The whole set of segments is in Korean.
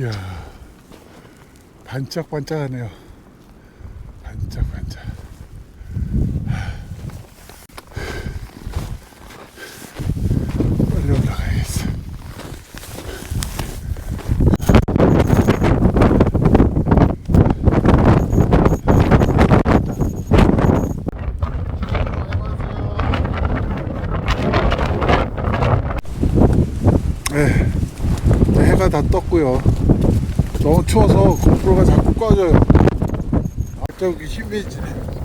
이야 반짝반짝하네요 반짝반짝 빨리 올라가야겠어 네, 이제 해가 다 떴고요. 너무 추워서 고프로가 자꾸 꺼져요. 아, 저기 힘이 지네.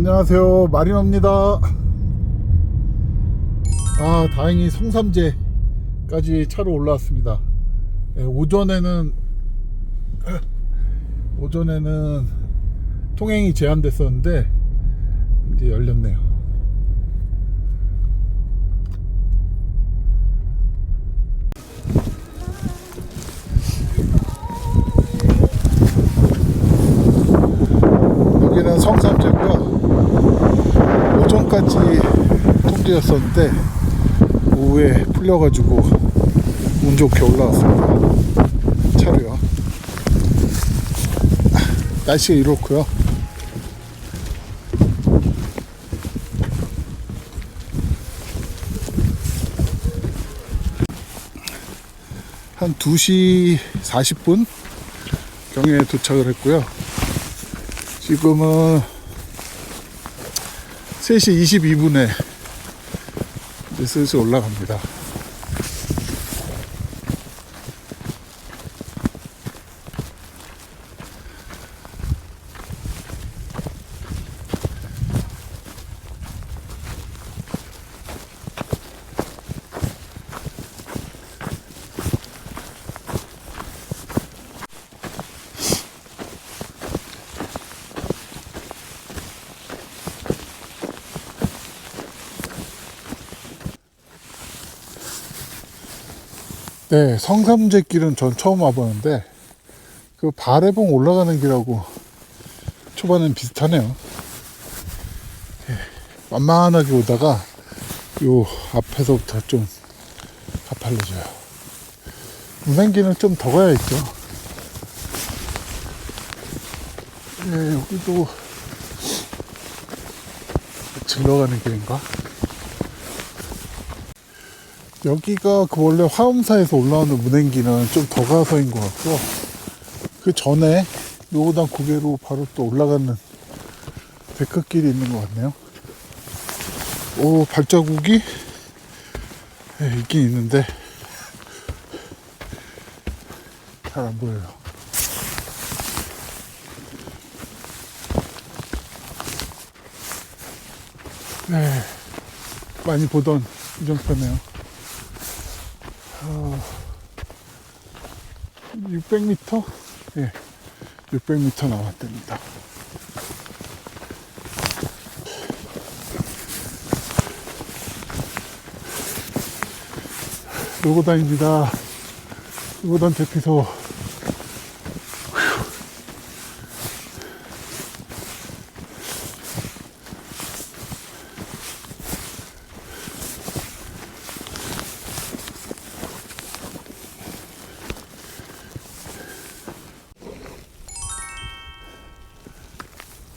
안녕하세요. 마리노입니다. 아, 다행히 성삼제까지 차로 올라왔습니다. 예, 오전에는 오전에는 통행이 제한됐었는데 이제 열렸네요. 여기는 성삼제고요. 오전까지 통제였었는데 오후에 풀려가지고 운 좋게 올라왔습니다. 차로요. 날씨가 이렇고요. 한 2시 40분 경에 도착을 했고요. 지금은 3시 22분에 이제 슬슬 올라갑니다. 네, 성삼제 길은 전 처음 와보는데 그 바래봉 올라가는 길하고 초반엔 비슷하네요. 예, 만만하게 오다가 요 앞에서부터 좀 가팔려져요. 무생기는 좀더 가야겠죠. 예, 여기도 질러가는 길인가? 여기가 그 원래 화엄사에서 올라오는 문행기는 좀 더 가서인 것 같고 그 전에 노고단 고개로 바로 또 올라가는 데크길이 있는 것 같네요. 오 발자국이 예, 있긴 있는데 잘 안 보여요. 네, 많이 보던 이정표네요. 600m? 예, 600m 남았답니다. 노고단입니다. 노고단 대피소.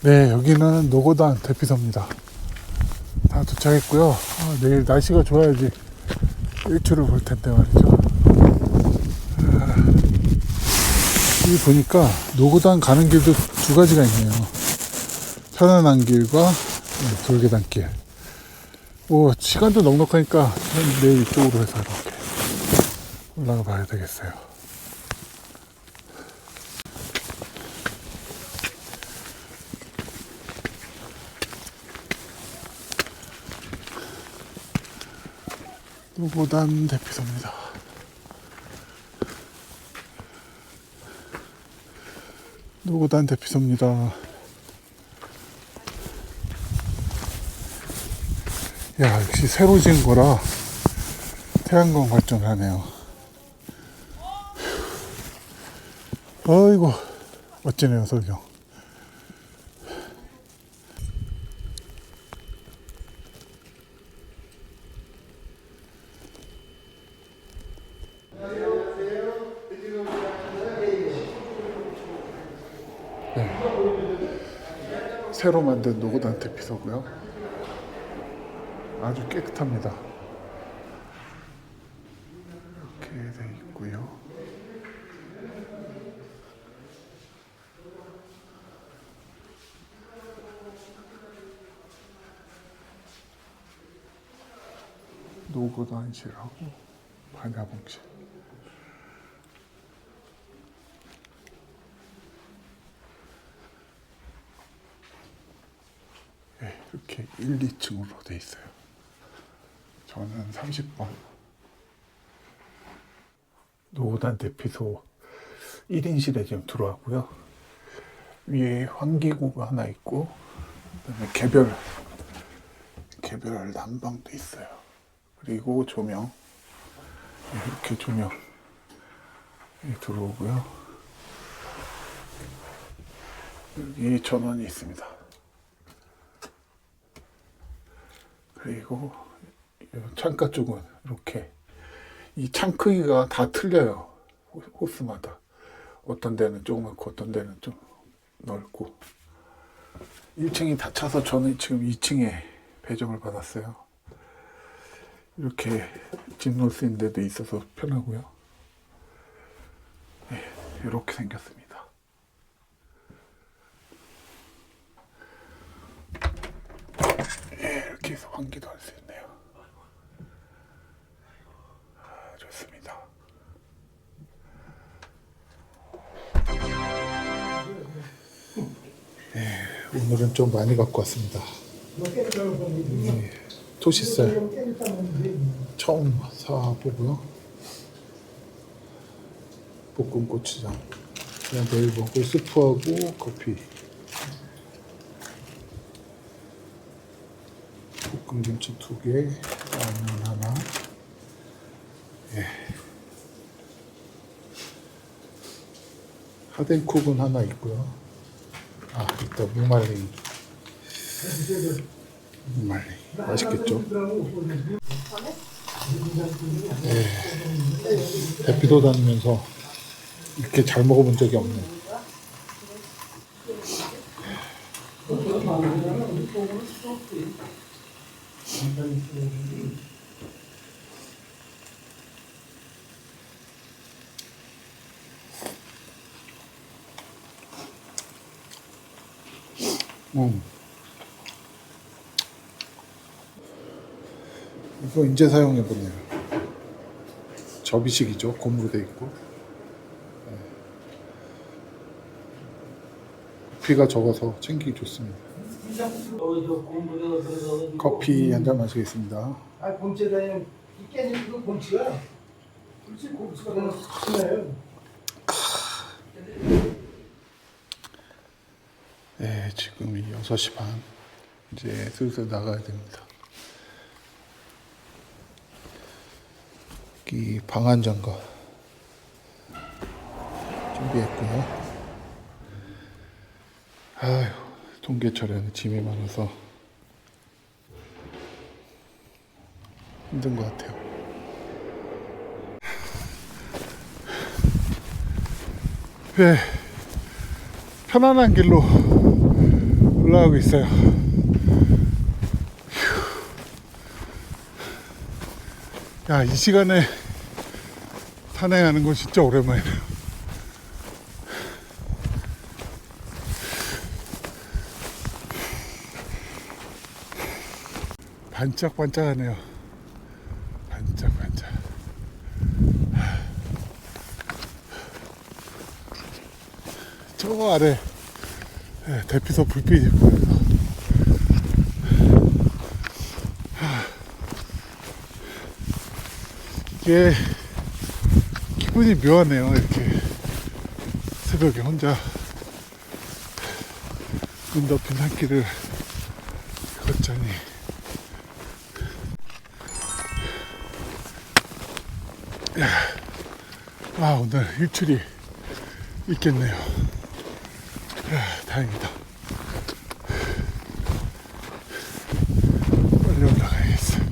네, 여기는 노고단 대피소입니다. 다 도착했고요. 아, 내일 날씨가 좋아야지 일출을 볼 텐데 말이죠. 아, 여기 보니까 노고단 가는 길도 두 가지가 있네요. 편안한 길과 네, 돌계단 길. 오, 시간도 넉넉하니까 내일 이쪽으로 해서 이렇게 올라가 봐야 되겠어요. 노고단 대피소입니다. 노고단 대피소입니다. 야, 역시 새로 지은 거라 태양광 발전을 하네요. 어이구, 멋지네요, 설경. 새로 만든 노고단 대피소고요. 아주 깨끗합니다. 이렇게 돼 있고요. 노고단실하고 반야봉실. 네, 이렇게 1, 2층으로 돼 있어요. 저는 30번. 노단 대피소 1인실에 지금 들어왔고요. 위에 환기구가 하나 있고, 그다음에 개별, 개별 난방도 있어요. 그리고 조명. 네, 이렇게 조명. 이 들어오고요. 여기 전원이 있습니다. 그리고 이 창가 쪽은 이렇게 이 창 크기가 다 틀려요. 호- 호스마다. 어떤 데는 조그맣고 어떤 데는 좀 넓고. 1층이 다 차서 저는 지금 2층에 배정을 받았어요. 이렇게 짐 놓을 수 있는 데도 있어서 편하고요. 네, 이렇게 생겼습니다 예, 이렇게 해서 환기도 할 수 있네요. 아, 좋습니다. 예, 오늘은 좀 많이 갖고 왔습니다. 예, 토시살 처음 사보고요. 볶음 고추장. 그냥 내일 먹을 스프하고 커피. 볶음김치 두 개, 라면 하나. 예. 하덴쿡은 하나 있고요. 아, 이따 무말랭이. 무말랭이. 맛있겠죠? 예. 대피도 다니면서 이렇게 잘 먹어본 적이 없네. 음. 이거 이제 사용해 보네요. 접이식이죠. 고무로 돼 있고. 네. 부피가 적어서 챙기기 좋습니다. 커피 한 잔 마시겠습니다. 아, 곰치다니 이 깨진 그 곰치가 그렇지 곰치가 너무 크나요? 네, 지금이 6시 반. 이제 슬슬 나가야 됩니다. 여기 방한장갑 준비했고요. 아휴, 동계철에는 짐이 많아서 힘든 것 같아요. 네, 편안한 길로 올라가고 있어요. 휴. 야, 이 시간에 산행하는 건 진짜 오랜만이네요. 반짝반짝하네요. 반짝반짝. 저거 아래 네, 대피소 불빛이 보여요. 이게 기분이 묘하네요. 이렇게 새벽에 혼자 눈 덮인 산길을 아 오늘 일출이 있겠네요. 야, 다행이다. 빨리 올라가야겠어.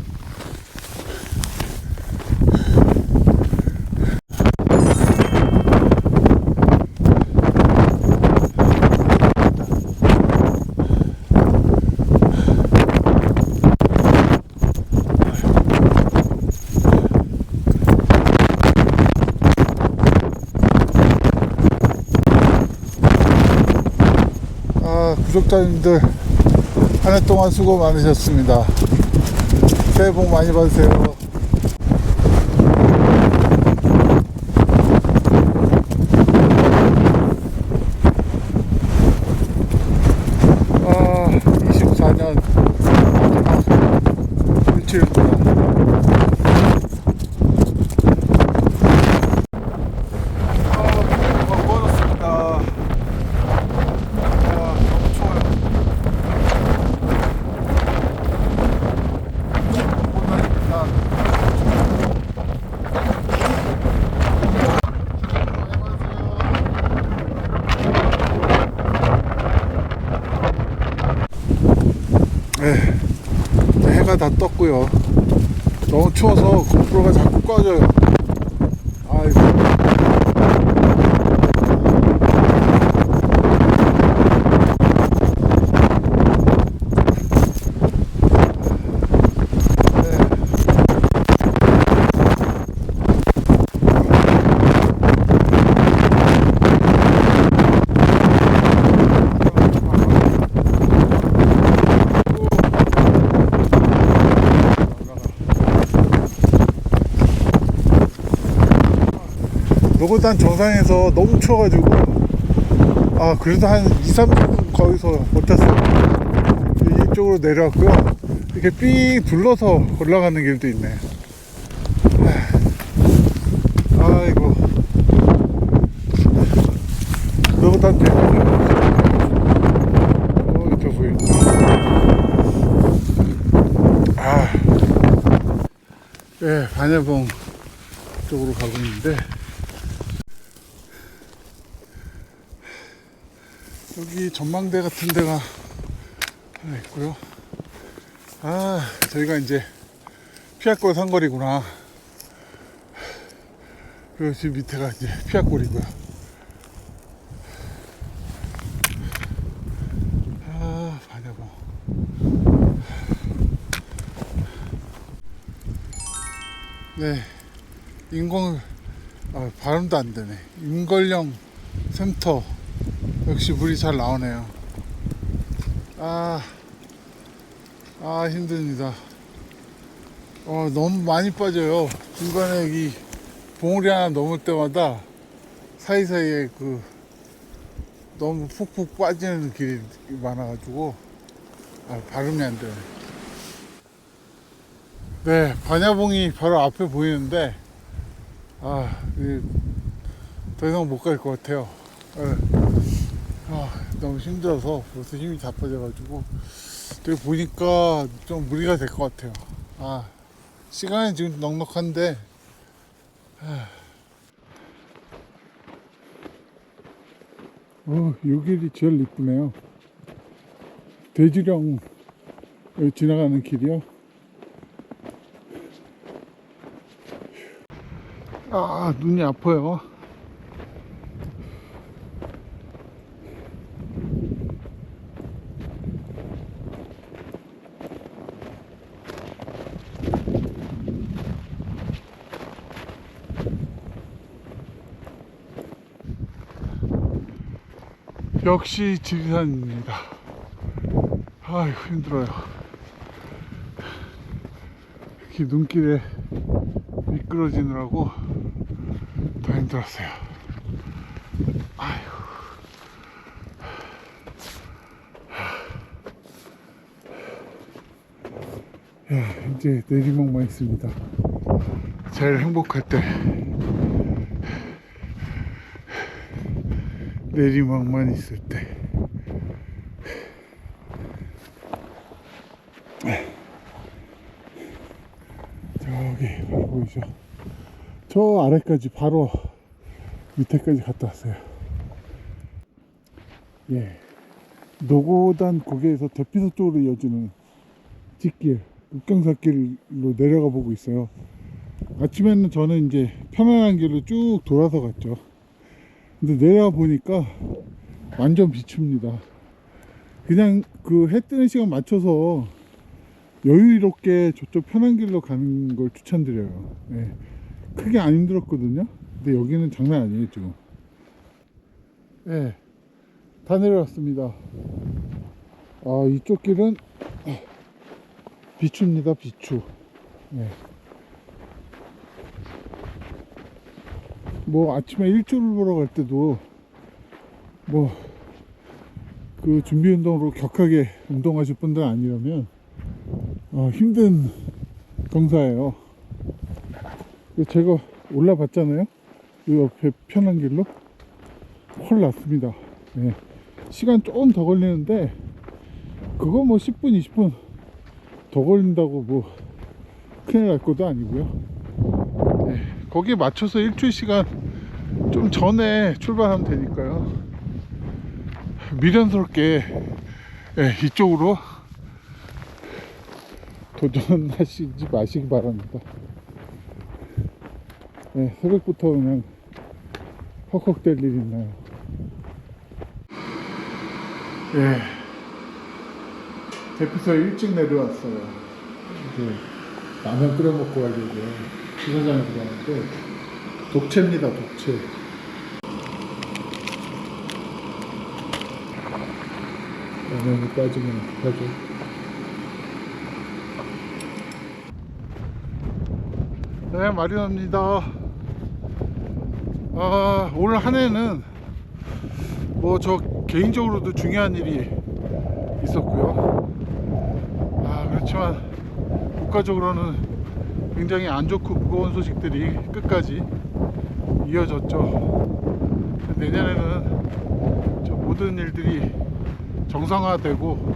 아, 구독자님들 한 해 동안 수고 많으셨습니다. 새해 복 많이 받으세요. 아, 24년 마지막 일주일입니다. 아, 막 멀었습니다. 와, 너무 추워요. 못하니까. 네, 이제 해가 다 떴고요. 너무 추워서 꺼져요. 아이고. 노 고단 정상에서 너무 추워가지고 아 그래도 한 2, 3분 거기서 버텼어요. 이쪽으로 내려왔고요. 이렇게 삥 둘러서 올라가는 길도 있네. 아, 아이고. 노고단 대박 어 옆에 보인다 아. 예, 반야봉 쪽으로 가고 있는데 여기 전망대 같은 데가 하나 있고요. 아, 저희가 이제 피아골 상거리구나. 그리고 지금 밑에가 이제 피아골이고요. 아, 반야봉. 네, 인공 아, 발음도 안 되네. 인걸령 샘터 역시 물이 잘 나오네요. 아, 아 힘듭니다. 어 너무 많이 빠져요. 중간에 이 봉우리 하나 넘을 때마다 사이사이에 그 너무 푹푹 빠지는 길이 많아가지고 아, 발음이 안 되네. 네, 반야봉이 바로 앞에 보이는데 아, 이, 더 이상 못 갈 것 같아요. 예. 아, 너무 힘들어서 벌써 힘이 다 빠져가지고 여기 보니까 좀 무리가 될 것 같아요. 아, 시간이 지금 넉넉한데 아. 어, 요 길이 제일 이쁘네요. 대지령 지나가는 길이요. 아, 눈이 아파요. 역시 지리산입니다. 아이고, 힘들어요. 이렇게 눈길에 미끄러지느라고 더 힘들었어요. 아이고. 야, 이제 내리막만 있습니다. 제일 행복할 때. 내리막만 있을 때. 저기 보이죠? 저 아래까지 바로 밑에까지 갔다 왔어요. 예. 노고단 고개에서 대피소 쪽으로 이어지는 뒷길, 육경사길로 내려가 보고 있어요. 아침에는 저는 이제 편안한 길로 쭉 돌아서 갔죠. 근데 내려가 보니까 완전 비춥니다. 그냥 그 해 뜨는 시간 맞춰서 여유롭게 저쪽 편한 길로 가는 걸 추천드려요. 예. 크게 안 힘들었거든요. 근데 여기는 장난 아니에요, 지금. 예. 다 내려왔습니다. 아, 이쪽 길은 비추입니다, 비추. 예. 뭐 아침에 일주를 보러 갈 때도 뭐 그 준비 운동으로 격하게 운동하실 분들 아니라면 어, 힘든 경사예요. 제가 올라봤잖아요. 이 옆에 편한 길로 헐 났습니다. 예. 시간 조금 더 걸리는데 그거 뭐 10분, 20분 더 걸린다고 뭐 큰일 날 것도 아니고요. 예. 거기에 맞춰서 일주일 시간 좀 전에 출발하면 되니까요. 미련스럽게 예, 이쪽으로 도전하시지 마시기 바랍니다. 예, 새벽부터 그냥 헉헉댈 일 있나요? 예. 대피소에 일찍 내려왔어요. 이제 라면 끓여 먹고 가려고요. 주차장에 들어갔는데 독채입니다, 독채. 라면이 빠지면 어떡하죠? 네, 마리나입니다. 아, 올 한 해는 뭐 저 개인적으로도 중요한 일이 있었고요. 아, 그렇지만 국가적으로는 굉장히 안 좋고 무거운 소식들이 끝까지 이어졌죠. 내년에는 저 모든 일들이 정상화되고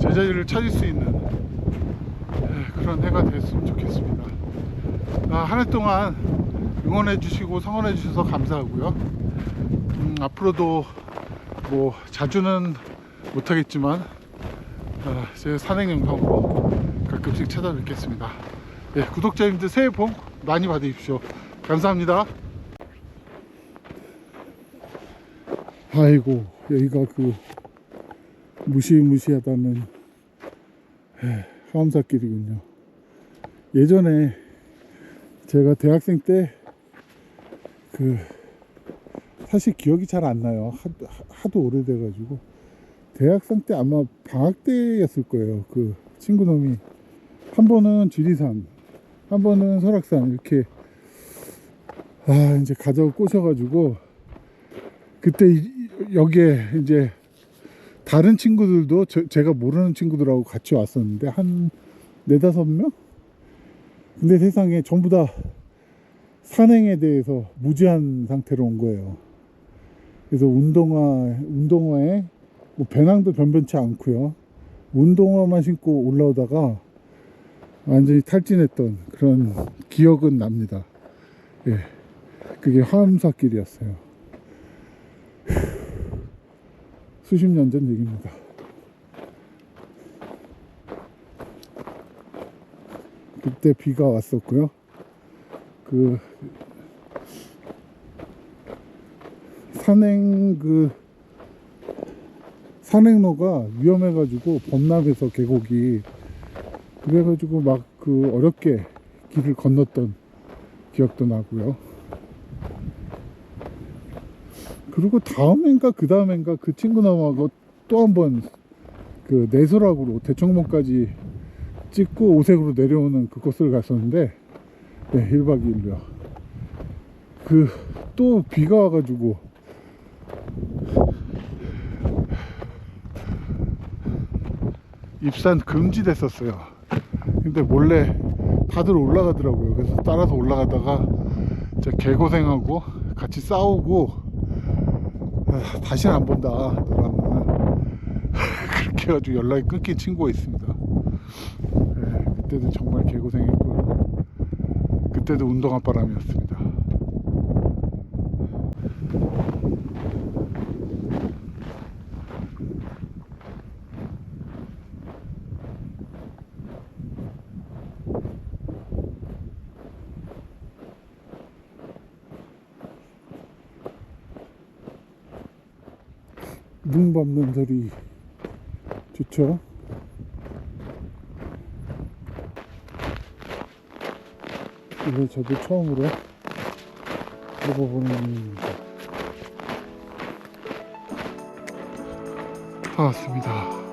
제자리를 찾을 수 있는 예, 그런 해가 됐으면 좋겠습니다. 아, 한해 동안 응원해 주시고 성원해 주셔서 감사하고요. 음, 앞으로도 뭐 자주는 못하겠지만 아, 제 산행 영상으로 가끔씩 찾아뵙겠습니다. 예, 구독자님들 새해 복 많이 받으십시오. 감사합니다. 아이고 여기가 그 무시무시하다는 에, 하암사길이군요. 예전에 제가 대학생 때 그 사실 기억이 잘 안 나요. 하도, 하도 오래돼 가지고 대학생 때 아마 방학 때였을 거예요. 그 친구 놈이 한 번은 지리산, 한 번은 설악산 이렇게 아 이제 가자고 꼬셔가지고 그때 이- 여기에 이제 다른 친구들도 저- 제가 모르는 친구들하고 같이 왔었는데 한 네다섯 명? 근데 세상에 전부 다 산행에 대해서 무지한 상태로 온 거예요. 그래서 운동화, 운동화에 뭐 배낭도 변변치 않고요. 운동화만 신고 올라오다가 완전히 탈진했던 그런 기억은 납니다. 예. 그게 화엄사길이었어요. 수십 년 전 얘기입니다. 그때 비가 왔었고요. 그 산행 그 산행로가 위험해가지고 범람해서 계곡이 그래가지고 막 그 어렵게 길을 건넜던 기억도 나고요. 그리고 다음엔가 그 다음엔가 그 친구 남하고 또 한 번 그 내소락으로 대청봉까지 찍고 오색으로 내려오는 그곳을 갔었는데 네, 1박 2일로요. 그 또 비가 와가지고 입산 금지됐었어요. 근데 몰래 다들 올라가더라고요. 그래서 따라서 올라가다가 제 개고생하고 같이 싸우고 아, 다시는 안 본다 너랑은 그렇게 해가지고 연락이 끊긴 친구가 있습니다. 네, 그때도 정말 개고생했고요. 그때도 운동화 바람이었습니다. 눈 밟는 소리 좋죠? 이거 저도 처음으로 해보보는 다 왔습니다.